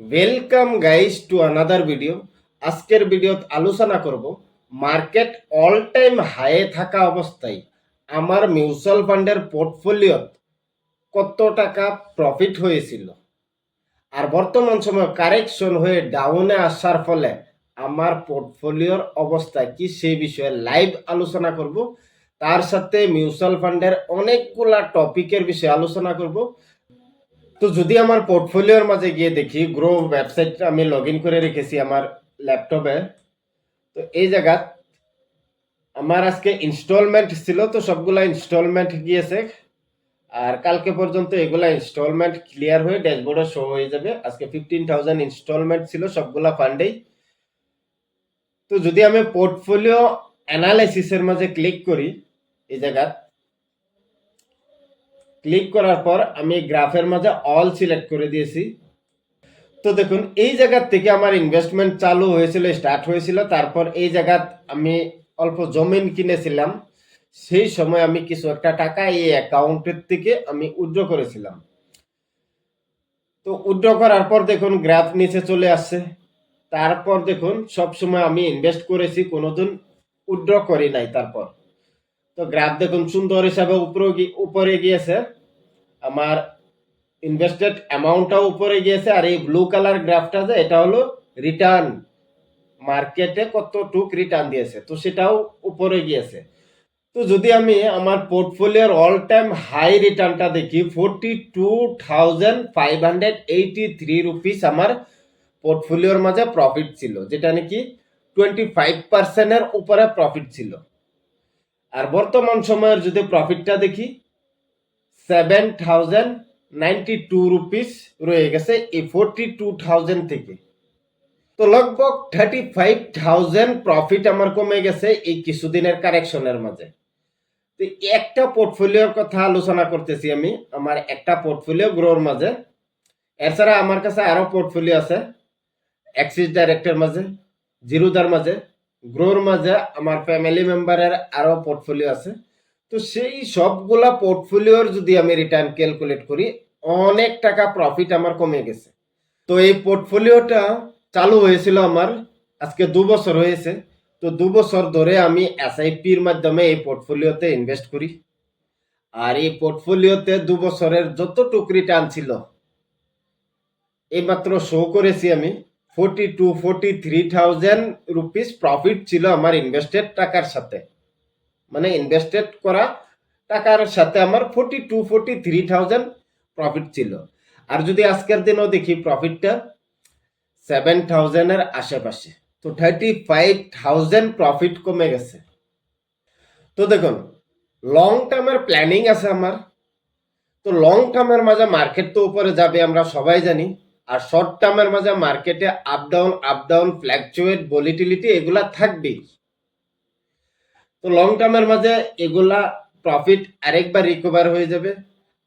Welcome guys to another video আজকের ভিডিওত আলোচনা করব মার্কেট অল টাইম হাইয়ে থাকা অবস্থায় আমার মিউচুয়াল ফান্ডের পোর্টফোলিওত কত টাকা প্রফিট হয়েছিল আর বর্তমান সময় কারেকশন হয়ে ডাউনে আসার ফলে আমার পোর্টফোলিওর অবস্থা কি সেই বিষয়ে লাইভ আলোচনা করব। তার সাথে মিউচুয়াল ফান্ডের অনেকগুলা টপিকের বিষয়ে আলোচনা করব। তো যদি আমার পোর্টফোলিওর মাঝে গিয়ে দেখি গ্রো ওয়েবসাইট আমি লগ ইন করে রেখেছি আমার ল্যাপটপে তো এই জায়গা আমার আজকে ইনস্টলমেন্ট ছিল তো সবগুলা ইনস্টলমেন্ট গিয়েছে আর কালকে পর্যন্ত এগুলা ইনস্টলমেন্ট ক্লিয়ার হয়ে ড্যাশবোর্ডে শো হয়ে যাবে। আজকে ফিফটিন থাউজেন্ড ইনস্টলমেন্ট ছিল সবগুলা ফান্ডেই তো যদি আমি পোর্টফোলিও অ্যানালাইসিসের মাঝে ক্লিক করি, এই জায়গা ক্লিক করার পর আমি গ্রাফের মাঝে অল সিলেক্ট করে দিয়েছি। তো দেখুন, এই জায়গার থেকে আমার ইনভেস্টমেন্ট চালু হয়েছিল স্টার্ট হয়েছিল। তারপর এই জায়গাত আমি অল্প জমিন কিনেছিলাম। সেই সময় আমি কিছু একটা টাকা এই অ্যাকাউন্টের থেকে আমি উইথড্র করেছিলাম। তো উইথড্র করার পর দেখুন গ্রাফ নিচে চলে আসছে। তারপর দেখুন, সব সময় আমি ইনভেস্ট করেছি, কোনোদিন উইথড্র করি নাই তারপর। তো গ্রাফ দেখুন সুন্দর হিসাবে উপরে উপরে গিয়েছে। আমার ইনভেস্টেড অ্যামাউন্টটাও উপরে গিয়েছে, আর এই ব্লু কালার গ্রাফটা যে, এটা হলো রিটার্ন মার্কেটে কতটুক রিটার্ন দিয়েছে, তো সেটাও উপরে গিয়েছে। তো যদি আমি আমার পোর্টফোলিওর অল টাইম হাই রিটার্নটা দেখি forty two thousand five hundred eighty three rupees আমার পোর্টফোলিওর মাঝে প্রফিট ছিল, যেটা নাকি টোয়েন্টি ফাইভ পার্সেন্টের উপরে প্রফিট ছিল। আর বর্তমান সময়ের যদি প্রফিটটা দেখি seven thousand ninety two rupees রয়ে গেছে এই ফোরটি টু থাউজেন্ড থেকে। তো লগভগ থার্টি ফাইভ থাউজেন্ড প্রফিট আমার কমে গেছে এই কিছুদিনের কারেকশনের মাঝে। তো একটা পোর্টফোলিওর কথা আলোচনা করতেছি আমি, আমার একটা পোর্টফোলিও গ্রোর মাঝে। এছাড়া আমার কাছে আরও পোর্টফোলিও আছে অ্যাক্সিস ডাইরেক্টের মাঝে জিরোদার মাঝে গ্রোর মাঝে, আমার ফ্যামিলি মেম্বারের আরও পোর্টফোলিও আছে। তো সেই সবগুলা পোর্টফোলিওর যদি আমি রিটার্ন ক্যালকুলেট করি, অনেক টাকা প্রফিট আমার কমে গেছে। তো এই পোর্টফোলিওটা চালু হয়েছিল আমার, আজকে দু বছর হয়েছে। তো দু বছর ধরে আমি এসআইপির মাধ্যমে এই পোর্টফোলিওতে ইনভেস্ট করি। আর এই পোর্টফোলিওতে দু বছরের যতটুক রিটার্ন ছিল, এইমাত্র শো করেছি আমি forty two forty three thousand rupees profit ছিল আমার ইনভেস্টেড টাকার সাথে। মানে ইনভেস্টেড করা টাকার সাথে আমার forty two forty three thousand profit ছিল। আর যদি আজকের দিনও দেখি প্রফিটটা সেভেন থাউজেন্ডের আশেপাশে। তো থার্টি ফাইভ থাউজেন্ড প্রফিট কমে গেছে। তো দেখুন লং টার্মের প্ল্যানিং আছে আমার। তো লং টার্মের মাঝে মার্কেট তো উপরে যাবে, আমরা সবাই জানি। আর শর্ট টার্মের মাঝে মার্কেটে up down up down fluctuate volatility এগুলা থাকবেই। তো লং টার্মের মাঝে এগুলা প্রফিট আরেকবার রিকভার হয়ে যাবে।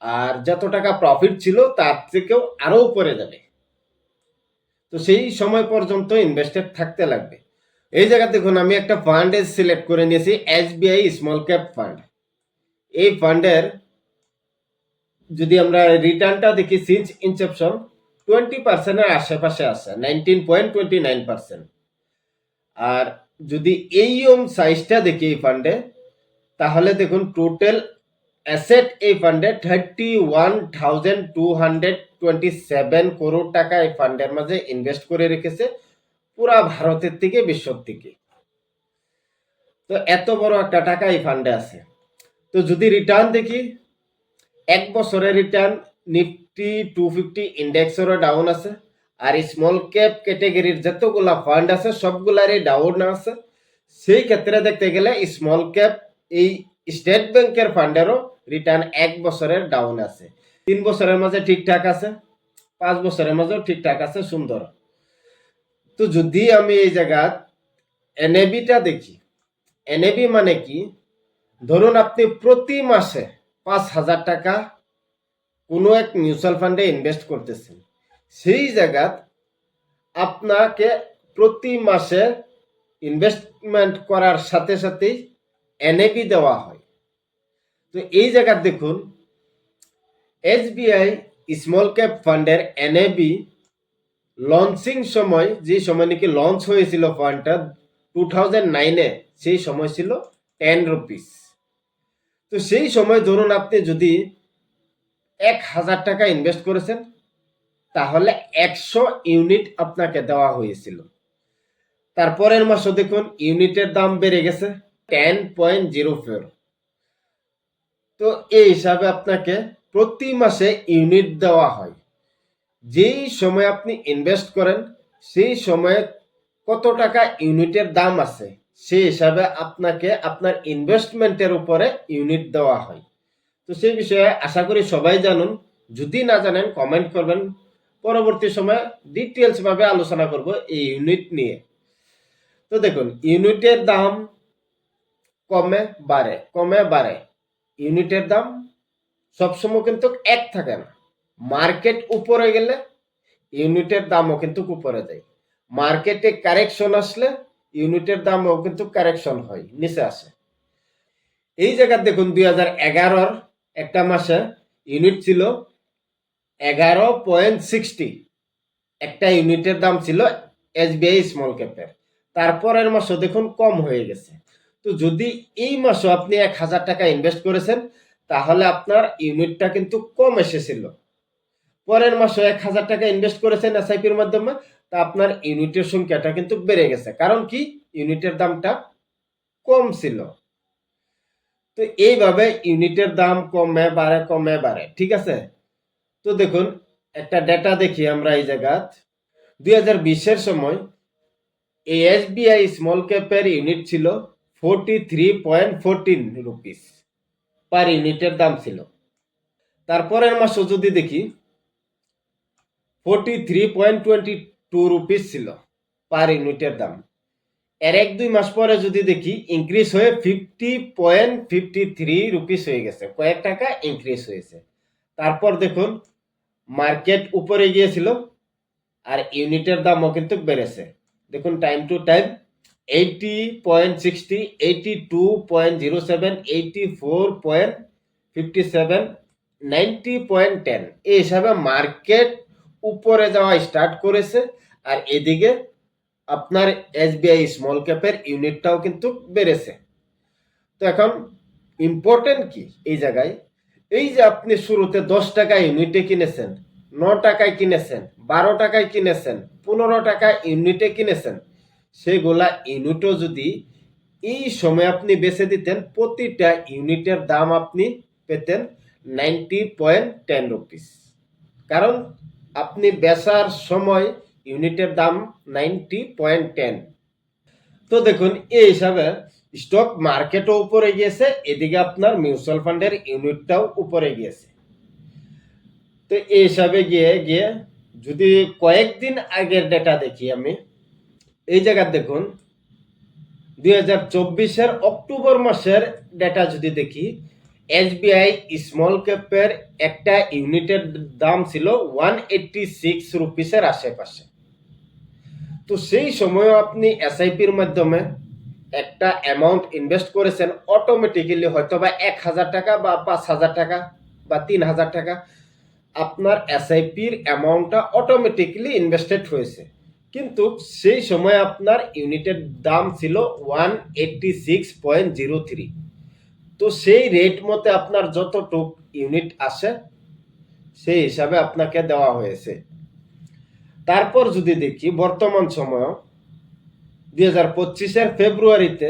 আর যত টাকা প্রফিট ছিল, তার থেকেও আরও উপরে যাবে। তো সেই সময় পর্যন্ত ইনভেস্টেড থাকতে লাগবে। এই জায়গা দেখুন, আমি একটা ফান্ড সিলেক্ট করে নিয়েছি এসবিআই স্মল ক্যাপ ফান্ড এই ফান্ডের যদি আমরা রিটার্নটা দেখি সিন্স ইনসেপশন টোয়েন্টি পার্সেন্টের আশেপাশে আছে nineteen point twenty nine percent আর যদি এই ওম সাইজটা দেখি এই ফান্ডে তাহলে দেখুন টোটাল অ্যাসেট এই ফান্ডে thirty one thousand two hundred twenty seven crore টাকা এই ফান্ডের মাঝে ইনভেস্ট করে রেখেছে পুরা ভারতের থেকে বিশ্বর থেকে। তো এত বড় একটা টাকা এই ফান্ডে আছে। তো যদি রিটার্ন দেখি, এক বছরের রিটার্ন নিফটি টু ফিফটি ইন্ডেক্সেরও ডাউন আছে। আর স্মল ক্যাপ ক্যাটেগরির যতগুলা ফান্ড আছে, সবগুলারই ডাউন আছে। সেই ক্ষেত্রে দেখতে গেলে স্মল ক্যাপ এই স্টেট ব্যাংকের ফান্ডেরও রিটার্ন এক বছরের ডাউন আছে। তিন বছরের মাঝে ঠিকঠাক আছে, পাঁচ বছরের মাঝেও ঠিকঠাক আছে, সুন্দর। তো যদি আমি এই জায়গা এনএবিটা দেখি এনএবি মানে কি? ধরুন আপনি প্রতি মাসে পাঁচ হাজার টাকা কোনো এক মিউচুয়াল ফান্ডে ইনভেস্ট করতেছেন। সেই জায়গাত আপনাকে প্রতি মাসে ইনভেস্টমেন্ট করার সাথে সাথেই এনএবি দেওয়া হয়। তো এই জায়গার দেখুন এসবিআই স্মল ক্যাপ ফান্ডের এনএবি লঞ্চিং সময়, যে সময় নাকি লঞ্চ হয়েছিল ফান্ডটা টু থাউজেন্ড নাইনে সেই সময় ছিল টেন রুপিস তো সেই সময় ধরুন আপনি যদি এক হাজার টাকা ইনভেস্ট করেছেন তাহলে একশো ইউনিট আপনাকে দেওয়া হয়েছিল। তারপরের মাসে দেখুন, ইউনিটের দাম বেড়ে গেছে টেন পয়েন্ট জিরো ফোর তো এই হিসাবে আপনাকে প্রতি মাসে ইউনিট দেওয়া হয়। যেই সময় আপনি ইনভেস্ট করেন, সেই সময়ে কত টাকা ইউনিটের দাম আছে, সেই হিসাবে আপনাকে আপনার ইনভেস্টমেন্টের উপরে ইউনিট দেওয়া হয়। তো সেই বিষয়ে আশা করি সবাই জানুন। যদি না জানেন কমেন্ট করবেন। পরবর্তী সময়ে ডিটেলস ভাবে আলোচনা করব এই ইউনিট নিয়ে। তো দেখুন ইউনিটের দাম কমে বাড়ে কমে বাড়ে। ইউনিটের দাম সবসময় কিন্তু এক থাকে না। মার্কেট উপরে গেলে ইউনিটের দামও কিন্তু উপরে যায়। মার্কেটে কারেকশন আসলে ইউনিটের দামও কিন্তু কারেকশন হয়, নিচে আসে। এই জায়গা দেখুন, দুই হাজার এগারোর একটা মাসে ইউনিট ছিল এগারো পয়েন্ট সিক্সটি। একটা ইউনিটের দাম ছিল এসবিআই স্মল ক্যাপের তারপরের মাসও দেখুন কম হয়ে গেছে। তো যদি এই মাসও আপনি এক হাজার টাকা ইনভেস্ট করেছেন, তাহলে আপনার ইউনিটটা কিন্তু কম এসেছিল। পরের মাসে এক হাজার টাকা ইনভেস্ট করেছেন এসআইপির মাধ্যমে, তা আপনার ইউনিটের সংখ্যাটা কিন্তু বেড়ে গেছে। কারণ কি? ইউনিটের দামটা কম ছিল। তো এইভাবে ইউনিটের দাম কমে বাড়ে কমে বাড়ে, ঠিক আছে? তো দেখুন, একটা ডেটা দেখি আমরা এই জায়গাত। দুই হাজার বিশের সময় এই এসবিআই স্মল ক্যাপের ইউনিট ছিল forty three point fourteen rupees per ইউনিটের দাম ছিল। তারপরের মাসও যদি দেখি forty three point twenty two rupees ছিল পার ইউনিটের দাম। এর এক দুই মাস পরে যদি দেখি ইনক্রিজ হয়ে fifty point fifty three rupees হয়ে গেছে। কয়েক টাকা ইনক্রিজ হয়েছে। তারপর দেখুন মার্কেট উপরে গিয়েছিল আর ইউনিটের দামও কিন্তু বেড়েছে। দেখুন time to time eighty point sixty eighty two point zero seven eighty four point fifty seven ninety point ten এই হিসাবে মার্কেট উপরে যাওয়া স্টার্ট করেছে আর এদিকে আপনার এসবিআই স্মল ক্যাপের ইউনিটটাও কিন্তু বেড়েছে। তো এখন ইম্পর্টেন্ট কি? এই জায়গায় এই যে আপনি শুরুতে দশ টাকা ইউনিটে কিনেছেন, ন টাকায় কিনেছেন, বারো টাকায় কিনেছেন, পনেরো টাকা ইউনিটে কিনেছেন, সেগুলা ইউনিটও যদি এই সময় আপনি বেছে দিতেন, প্রতিটা ইউনিটের দাম আপনি পেতেন নাইনটি পয়েন্ট টেন রুপিস। কারণ আপনি বেচার সময় ইউনিটের দাম নাইনটি পয়েন্ট টেন। তো দেখুন, এই হিসাবে স্টক মার্কেটও উপরে গিয়েছে, এদিকে আপনার মিউচুয়াল ফান্ডের ইউনিটটাও উপরে গিয়েছে। তো এই হিসাবে গিয়ে গিয়ে যদি কয়েকদিন আগের ডেটা দেখি আমি, এই জায়গা দেখুন, দুই হাজার চব্বিশের অক্টোবর মাসের ডেটা যদি দেখি এস এসবিআই স্মল ক্যাপের একটা ইউনিটের দাম ছিল ওয়ান এইটটি সিক্স রুপিসের আশেপাশে। তো সেই সময়ও আপনি এসআইপির মাধ্যমে একটা অ্যামাউন্ট ইনভেস্ট করেছেন অটোমেটিক্যালি হয়তো বা এক হাজার টাকা বা পাঁচ হাজার টাকা বা তিন হাজার টাকা। আপনার এস এসআইপির অ্যামাউন্টটা অটোমেটিক্যালি ইনভেস্টেড হয়েছে। কিন্তু সেই সময় আপনার ইউনিটের দাম ছিল one eighty six point zero three তো সেই রেট মতে আপনার যতটুক ইউনিট আসে, সেই হিসাবে আপনাকে দেওয়া হয়েছে। তারপর যদি দেখি, বর্তমান সময় দুই হাজার পঁচিশের ফেব্রুয়ারিতে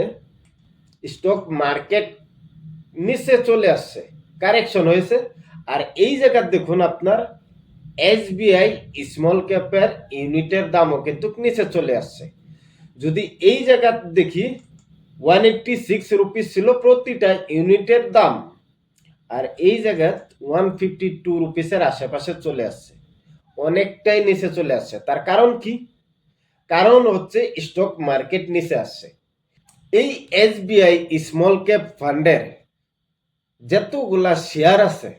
স্টক মার্কেট নিচে চলে আসছে কারেকশন হয়েছে। আর এই জায়গা দেখুন আপনার এসবিআই স্মল ক্যাপের ইউনিটের দামও কিন্তু নিচে চলে আসছে। যদি এই জায়গা দেখি ওয়ান এইটটি সিক্স রুপিস ছিল প্রতিটা ইউনিটের দাম। আর এই জায়গায় ওয়ান ফিফটি টু রুপিসের আশেপাশে চলে আসছে। অনেকটাই নিচে চলে আসছে। তার কারণ কি? কারণ হচ্ছে স্টক মার্কেট নিচে আসছে। এই এসবিআই স্মল ক্যাপ ফান্ডের যতগুলা শেয়ার আছে,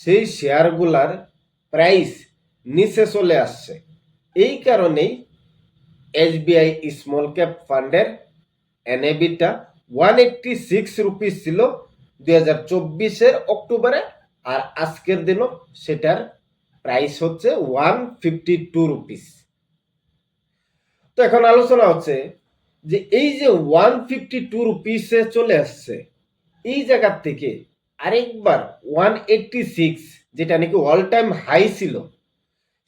সেই শেয়ারগুলার প্রাইস নিচে চলে আসছে। এই কারণেই এসবিআই স্মল ক্যাপ ফান্ডের এনএবিটা ওয়ান এইটটি সিক্স রুপিস ছিল দুই হাজার চব্বিশের অক্টোবরে আর আজকের দিনও সেটার প্রাইস হচ্ছে ওয়ান ফিফটি টু রুপিস তো এখন আলোচনা হচ্ছে যে এই যে ওয়ান ফিফটি টু রুপিসে চলে আসছে, এই জায়গার থেকে আরেকবার ওয়ান এইটটি সিক্স যেটা নাকি অল টাইম হাই ছিল,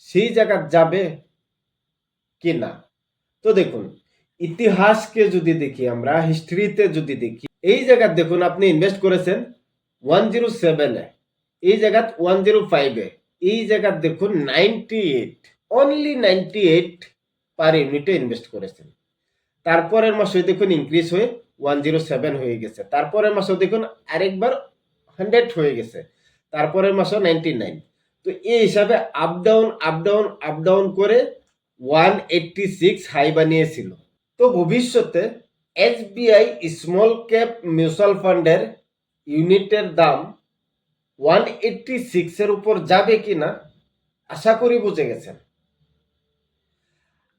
সেই জায়গা যাবে কি না তো দেখুন, ইতিহাসকে যদি দেখি আমরা হিস্ট্রিতে যদি দেখি, এই জায়গা দেখুন আপনি ইনভেস্ট করেছেন ওয়ান জিরো সেভেনে এই জায়গা ওয়ান জিরো ফাইভে এই জায়গার দেখুন ninety eight only ninety eight per ইউনিটে ইনভেস্ট করেছেন। তারপরের মাসে দেখুন ইনক্রিজ হয়ে ওয়ান জিরো সেভেন হয়ে গেছে। তারপরের মাসেও দেখুন আরেকবার হান্ড্রেড হয়ে গেছে। তারপরের মাসেও নাইনটি নাইন তো এই হিসাবে up down up down up down করে ওয়ান এইটটি সিক্স হাই বানিয়েছিল। তো ভবিষ্যতে এসবিআই স্মল ক্যাপ মিউচুয়াল ফান্ডের ইউনিটের দাম ওয়ান এইটটি সিক্সের উপর যাবে কি না আশা করি বুঝে গেছেন।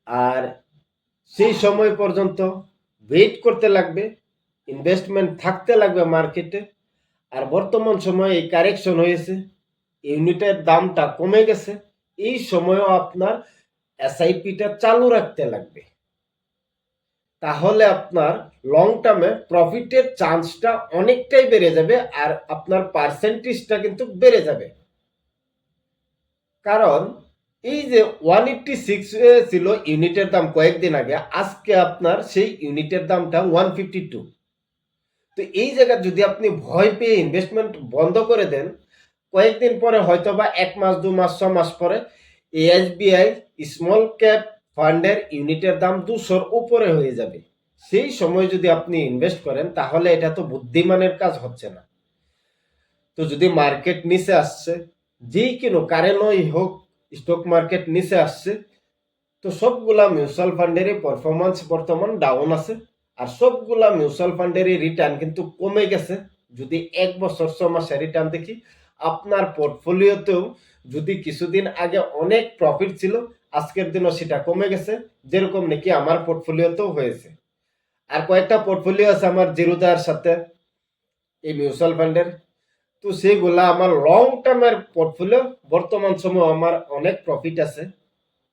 আর সেই সময় পর্যন্ত ওয়েট করতে লাগবে ইনভেস্টমেন্ট থাকতে লাগবে মার্কেটে আর বর্তমান সময়ে এই কারেকশন হয়েছে ইউনিটের দামটা কমে গেছে, এই সময়ও আপনার এসআইপিটা চালু রাখতে লাগবে। তাহলে আপনার লং টার্মে প্রফিটের চান্সটা অনেকটাই বেড়ে যাবে আর আপনার পার্সেন্টেজটা কিন্তু বেড়ে যাবে। কারণ এই যে ওয়ান এইটটি সিক্স ছিল ইউনিটের দাম কয়েকদিন আগে, আজকে আপনার সেই ইউনিটের দামটা ওয়ান ফিফটি টু তো এই জায়গা যদি আপনি ভয় পেয়ে ইনভেস্টমেন্ট বন্ধ করে দেন, কয়েকদিন পরে হয়তো বা এক মাস, দু মাস, ছ মাস পরে এসবিআই স্মল ক্যাপ ফান্ডের ইউনিটের দাম দুশোর উপরে হয়ে যাবে। সেই সময় যদি আপনি ইনভেস্ট করেন, তাহলে এটা তো বুদ্ধিমানের কাজ হচ্ছে না। তো যদি মার্কেট নিচে আসছে, যেই কিনো কারেন্টই হোক স্টক মার্কেট নিচে আসছে। তো সবগুলা মিউচুয়াল ফান্ডেরই পারফরমেন্স বর্তমান ডাউন আছে। আর সবগুলা মিউচুয়াল ফান্ডেরই রিটার্ন কিন্তু কমে গেছে। যদি এক বছর, ছ মাসের রিটার্ন দেখি, আপনার পোর্টফোলিওতেও যদি কিছুদিন আগে অনেক প্রফিট ছিল, আজকের দিনও সেটা কমে গেছে। যেরকম নাকি আমার পোর্টফোলিওতেও হয়েছে। আর কয়েকটা পোর্টফোলিও আছে আমার জিরোদার সাথে। এই মিউচুয়াল ফান্ডের তো সেগুলা আমার লং টার্মের পোর্টফোলিও বর্তমান সময় আমার অনেক প্রফিট আছে।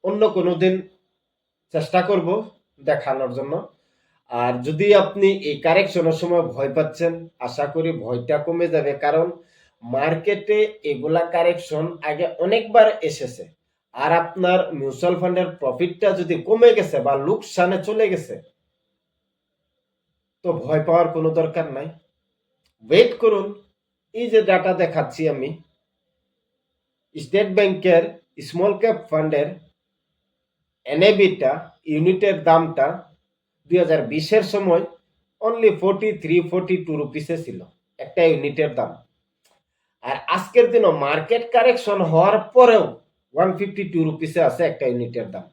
অন্য কোনো দিন চেষ্টা করব দেখানোর জন্য। আর যদি আপনি এই কারেকশনের সময় ভয় পাচ্ছেন, আশা করি ভয়টা কমে যাবে। কারণ মার্কেটে এগুলা কারেকশন আগে অনেকবার এসেছে। আর আপনার মিউচুয়াল ফান্ডের প্রফিটটা যদি কমে গেছে বা লোকসানে চলে গেছে, তো ভয় পাওয়ার কোনো দরকার নাই। ওয়েট করুন। এই যে ডাটা দেখাচ্ছি আমি স্টেট ব্যাংকের স্মল ক্যাপ ফান্ডের এনএবিটা ইউনিটের দামটা দুই হাজার বিশের সময় only forty three forty two রুপিসে ছিল, একটা ইউনিটের দাম। আর আজকের দিনও মার্কেট কারেকশন হওয়ার পরেও ওয়ান ফিফটি টু রুপিসে আছে একটা ইউনিটের দাম।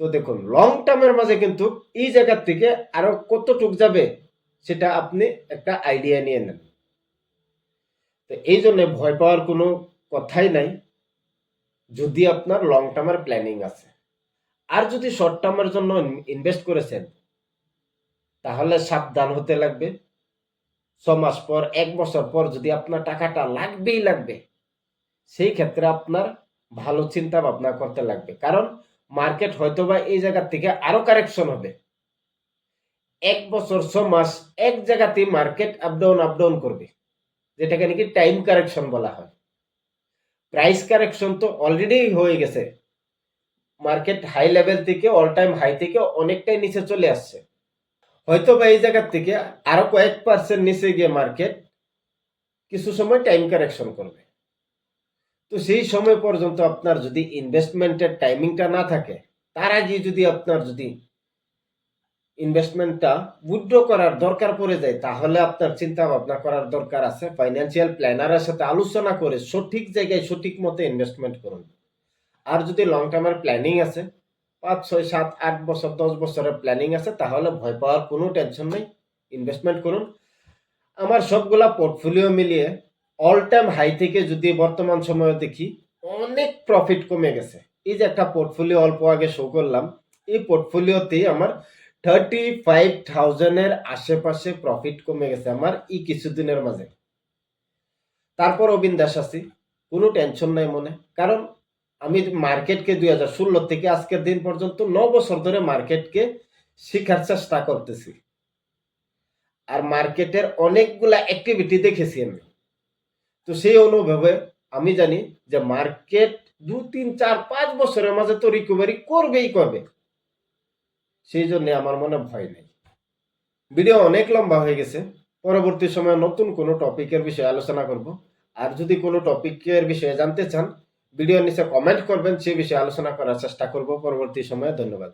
তো দেখুন লং টার্মের মাঝে কিন্তু এই জায়গার থেকে আরও কতটুক যাবে সেটা আপনি একটা আইডিয়া নিয়ে নেন তো এই জন্য ভয় পাওয়ার কোনো কথাই নাই। যদি আপনার লং টার্মের প্ল্যানিং আছে। আর যদি শর্ট টার্মের জন্য ইনভেস্ট করেছেন, তাহলে সাবধান হতে লাগবে। ছ মাস পর, এক বছর পর যদি আপনার টাকাটা লাগবেই লাগবে, সেই ক্ষেত্রে আপনার ভালো চিন্তা ভাবনা করতে লাগবে। কারণ মার্কেট হয়তোবা এই জায়গা থেকে আরও কারেকশন হবে। এক বছর, ছ মাস এক জায়গাতেই market up down up down করবে। যেটাকে নাকি টাইম কারেকশন বলা হয়। প্রাইস কারেকশন তো অলরেডি হয়ে গেছে। মার্কেট হাই লেভেল থেকে অল টাইম হাই থেকে অনেকটাই নিচে চলে আসছে। হয়তো বা এই জায়গার থেকে আরও কয়েক পার্সেন্ট নিচে গিয়ে মার্কেট কিছু সময় টাইম কারেকশন করবে। তো সেই সময় পর্যন্ত আপনার যদি ইনভেস্টমেন্টের টাইমিংটা না থাকে, তার আগে যদি আপনার যদি ইনভেস্টমেন্টটা উইথড্র করার দরকার পড়ে যায়, তাহলে আপনার চিন্তা ভাবনা করার দরকার আছে। ফাইন্যান্সিয়াল প্ল্যানারের সাথে আলোচনা করে সঠিক জায়গায় সঠিক মতো ইনভেস্টমেন্ট করুন। আর যদি লং টার্মের প্ল্যানিং আছে, পাঁচ, ছয়, সাত, আট বছর, দশ বছরের প্ল্যানিং আছে, তাহলে ভয় পাওয়ার কোনো টেনশন নেই ইনভেস্টমেন্ট করুন। আমার সবগুলা পোর্টফোলিও মিলিয়ে অল টাইম হাই থেকে যদি বর্তমান সময়ে দেখি, অনেক প্রফিট কমে গেছে। এই যে একটা পোর্টফোলিও অল্প আগে শো করলাম, এই পোর্টফোলিওতেই আমার থার্টি ফাইভ থাউজেন্ডের আশেপাশে প্রফিট কমে গেছে আমার এই কিছুদিনের মাঝে। তারপর অবিন দাস আছি, কোনো টেনশন নাই মনে। কারণ আমি মার্কেটকে দুই হাজার ষোলো থেকে আজকের দিন পর্যন্ত ন বছর ধরে মার্কেটকে শেখার চেষ্টা করতেছি। আর মার্কেটের অনেকগুলা অ্যাক্টিভিটি দেখেছি আমি। তো সেই অনুভবে আমি জানি যে মার্কেট দু, তিন, চার, পাঁচ বছরের মাঝে তো রিকভারি করবেই করবে। সেই জন্য আমার মনে ভয় নেই। ভিডিও অনেক লম্বা হয়ে গেছে। পরবর্তী সময়ে নতুন কোনো টপিকের বিষয়ে আলোচনা করব। আর যদি কোনো টপিকের বিষয়ে জানতে চান, ভিডিওর নিচে কমেন্ট করবেন সে বিষয়ে আলোচনা করার চেষ্টা করব। পরবর্তী সময়ে ধন্যবাদ।